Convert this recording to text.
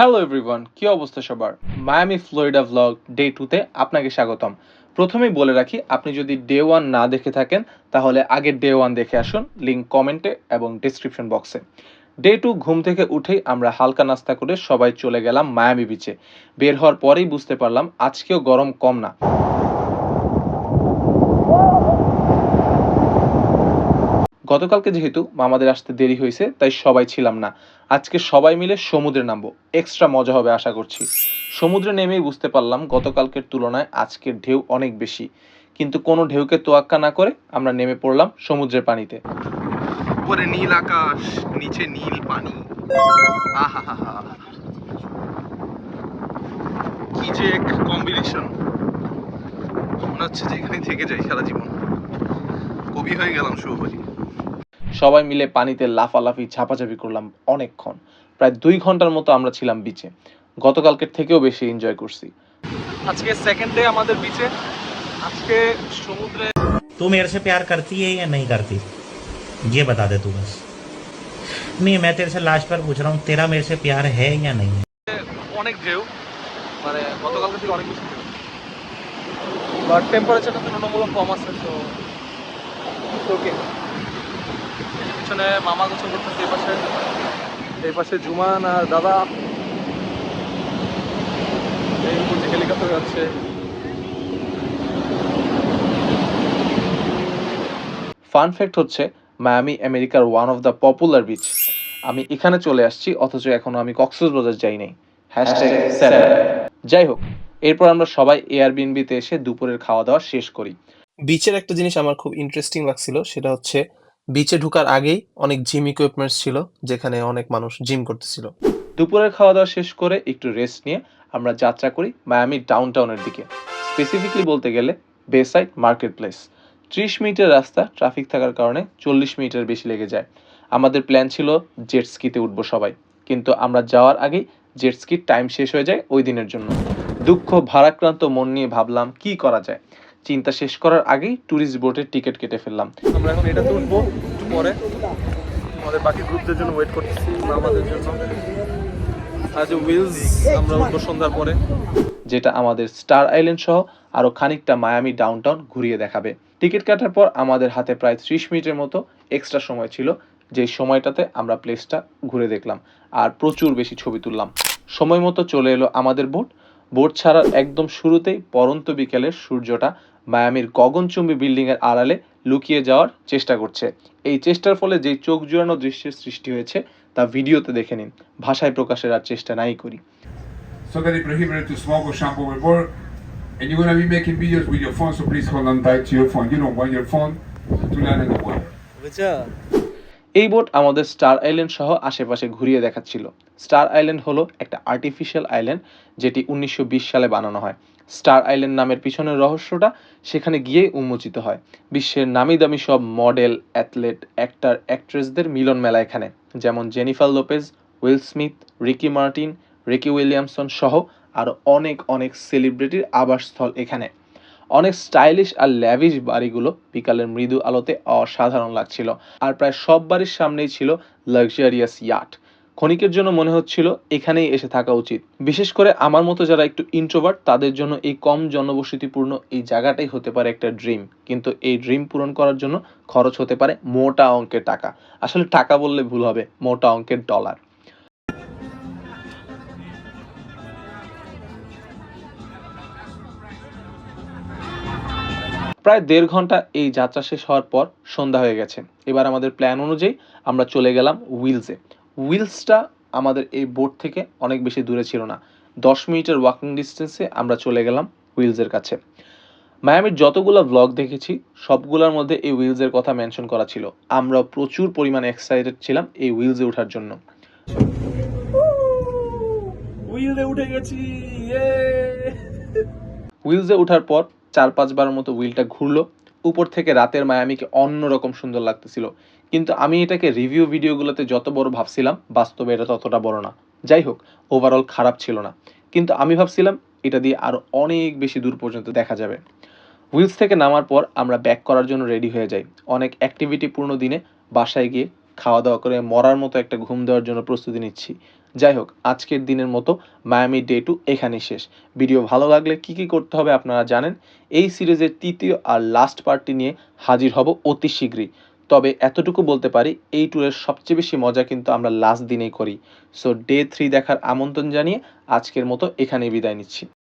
Hello everyone কি অবস্থা সবার? মায়ামি ফ্লোরিডা ভ্লগ ডে টুতে আপনাকে স্বাগতম। প্রথমেই বলে রাখি, আপনি যদি ডে ওয়ান না দেখে থাকেন, তাহলে আগে ডে ওয়ান দেখে আসুন লিঙ্ক কমেন্টে এবং ডিসক্রিপশন বক্সে ডে টু ঘুম থেকে উঠেই আমরা হালকা নাস্তা করে সবাই চলে গেলাম মায়ামি বিচে বের হওয়ার পরেই বুঝতে পারলাম, আজকেও গরম কম না। গতকালকে যেহেতু মামাদের আসতে দেরি হয়েছে, তাই সবাই ছিলাম না। আজকে সবাই মিলে সমুদ্রে নামবো। এক্সট্রা মজা হবে আশা করছি। সমুদ্রে নেমেই বুঝতে পারলাম গতকালকের তুলনায় আজকের ঢেউ অনেক বেশি। কিন্তু কোনো ঢেউকে তোয়াক্কা না করে আমরা নেমে পড়লাম সমুদ্রের পানিতে। উপরে নীল আকাশ, নিচে নীল পানি। কি যে এক কম্বিনেশন মনে হচ্ছে যে এখানে থেকে যাই সারা জীবন। কবি হয়ে গেলাম শুভজি সবাই মিলে পানিতে লাফালাফি ঝাপাঝাপি করলাম অনেকক্ষণ প্রায় দুই ঘন্টার মতো আমরা ছিলাম বিচে গতকালকের থেকেও বেশি এনজয় করছি আজকে সেকেন্ড ডে আমাদের বিচে আজকে সমুদ্রে तू मेरे से प्यार करती है या नहीं करती ये बता दे तू बस नहीं मैं तेरे से लास्ट बार पूछ रहा हूँ तेरा मेरे से प्यार है या नहीं है অনেক ঢেউ মানে গতকালকে থেকে অনেক বেশি ঢেউ বাট টেম্পারেচারটা তুলনামূলক কম আছে তো ওকে পিছনে মামা গোসল করতেছে এই পাশে। এই পাশে জুমান আর দাদা। এই উপর হেলিকপ্টার যাচ্ছে। ফান ফ্যাক্ট হচ্ছে মায়ামি আমেরিকার one of the popular beach আমি এখানে চলে আসছি অথচ এখনও আমি কক্সবাজার যাই নাই। হ্যাশট্যাগ যাই হোক এরপর আমরা সবাই এয়ারবিএনবিতে এসে দুপুরের খাওয়া দাওয়া শেষ করি। বিচের একটা জিনিস আমার খুব ইন্টারেস্টিং লাগছিল সেটা হচ্ছে বিচে ঢুকার আগেই অনেক জিম ইকুইপমেন্টস ছিল, যেখানে অনেক মানুষ জিম করতেছিল। দুপুরের খাওয়া দাওয়া শেষ করে একটু রেস্ট নিয়ে আমরা যাত্রা করি মায়ামি ডাউন টাউনের দিকে। স্পেসিফিকলি বলতে গেলে বেসাইড মার্কেট প্লেস ত্রিশ মিনিটের রাস্তা ট্রাফিক থাকার কারণে চল্লিশ মিনিটের বেশি লেগে যায়। আমাদের প্ল্যান ছিল জেট স্কিতে উঠবো সবাই। কিন্তু আমরা যাওয়ার আগেই জেট স্কির টাইম শেষ হয়ে যায় ওই দিনের জন্য। দুঃখ, ভারাক্রান্ত মন নিয়ে ভাবলাম, কি করা যায়? চিন্তা শেষ করার আগেই ট্যুরিস্ট বোটের টিকিট কেটে ফেললাম। আমরা এখন এটাতে উঠবো একটু পরে। আমাদের বাকি গ্রুপদের জন্য ওয়েট করতেছি আমাদের জন্য। আজ উইলস আমরা উঠবো সন্ধ্যার পরে। যেটা আমাদের স্টার আইল্যান্ড সহ আরও খানিকটা মায়ামি ডাউনটাউন ঘুরিয়ে দেখাবে। টিকিট কাটার পর আমাদের হাতে প্রায় ত্রিশ মিনিটের মতো এক্সট্রা সময় ছিল যে সময়টাতে আমরা প্লেসটা ঘুরে দেখলাম। আর প্রচুর বেশি ছবি তুললাম। সময় মতো চলে এলো আমাদের বোট বোর্ড ছাড়ার একদম শুরুতেই পরন্ত বিকেলের সূর্যটা মায়ামির গগনচুম্বী বিল্ডিংয়ের আড়ালে লুকিয়ে যাওয়ার চেষ্টা করছে। এই চেষ্টার ফলে যে চোখ জোড়ানো দৃশ্যের সৃষ্টি হয়েছে তা ভিডিওতে দেখে নিন। ভাষায় প্রকাশের আর চেষ্টা নাই করি। So এই বোট আমাদের স্টার আইল্যান্ড সহ আশেপাশে ঘুরিয়ে দেখাচ্ছিল। স্টার আইল্যান্ড হলো একটা আর্টিফিশিয়াল আইল্যান্ড, যেটি উনিশশো বিশ সালে বানানো হয়। স্টার আইল্যান্ড নামের পিছনের রহস্যটা সেখানে গিয়ে উন্মোচিত হয়। বিশ্বের নামি দামি সব মডেল, অ্যাথলেট, অ্যাক্টার, অ্যাক্ট্রেসদের মিলন মেলা এখানে। যেমন Jennifer Lopez, Will Smith, Ricky Martin, Ricky Williamson সহ আরও অনেক অনেক সেলিব্রিটির আবাসস্থল এখানে। অনেক স্টাইলিশ আর ল্যাভিশ বাড়িগুলো বিকালের মৃদু আলোতে অসাধারণ লাগছিল। আর প্রায় সব বাড়ির সামনেই ছিল লাক্সারিয়াস ইয়াট ক্ষণিকের জন্য মনে হচ্ছিল এখানেই এসে থাকা উচিত। বিশেষ করে আমার মতো যারা একটু ইন্ট্রোভার্ট তাদের জন্য এই কম জনবসতিপূর্ণ এই জায়গাটাই হতে পারে একটা ড্রিম কিন্তু এই ড্রিম পূরণ করার জন্য খরচ হতে পারে মোটা অঙ্কের টাকা। আসলে টাকা বললে ভুল হবে, মোটা অঙ্কের ডলার প্রায় দেড় ঘণ্টা এই যাত্রা শেষ হওয়ার পর সন্ধ্যা হয়ে গেছে। এবার আমাদের প্ল্যান অনুযায়ী আমরা চলে গেলাম উইলসে উইলসটা আমাদের এই বোট থেকে অনেক বেশি দূরে ছিল না। দশ মিনিটের ওয়াকিং ডিস্টেন্সে আমরা চলে গেলাম উইলসের কাছে। মায়ামির যতগুলো ব্লগ দেখেছি সবগুলোর মধ্যে এই উইলসের কথা মেনশন করা ছিল। আমরা প্রচুর পরিমাণে এক্সাইটেড ছিলাম এই উইলসে ওঠার জন্য। উইলসে উঠে গেছি উইলসে ওঠার পর চার পাঁচবারের মতো হুইলটা ঘুরলো। উপর থেকে রাতের মায়ামিকে অন্যরকম সুন্দর লাগতেছিল। কিন্তু আমি এটাকে রিভিউ ভিডিওগুলোতে যত বড় ভাবছিলাম, বাস্তবে এটা ততটা বড় না। যাই হোক ওভারঅল খারাপ ছিল না। কিন্তু আমি ভাবছিলাম, এটা দিয়ে আরও অনেক বেশি দূর পর্যন্ত দেখা যাবে। হুইলস থেকে নামার পর আমরা ব্যাক করার জন্য রেডি হয়ে যাই। অনেক অ্যাক্টিভিটি পূর্ণ দিনে বাসায় গিয়ে খাওয়া দাওয়া করে মরার মতো একটা ঘুম দেওয়ার জন্য প্রস্তুতি নিচ্ছি। যাই হোক, আজকের দিনের মতো মায়ামি ডে টু এখানেই শেষ। ভিডিও ভালো লাগলে কি কি করতে হবে আপনারা জানেন? এই সিরিজের তৃতীয় আর লাস্ট পার্টটি নিয়ে হাজির হব অতি শীঘ্রই। তবে এতটুকু বলতে পারি, এই ট্যুরের সবচেয়ে বেশি মজা কিন্তু আমরা লাস্ট দিনেই করি। সো ডে থ্রি দেখার আমন্ত্রণ জানিয়ে আজকের মতো এখানেই বিদায় নিচ্ছি।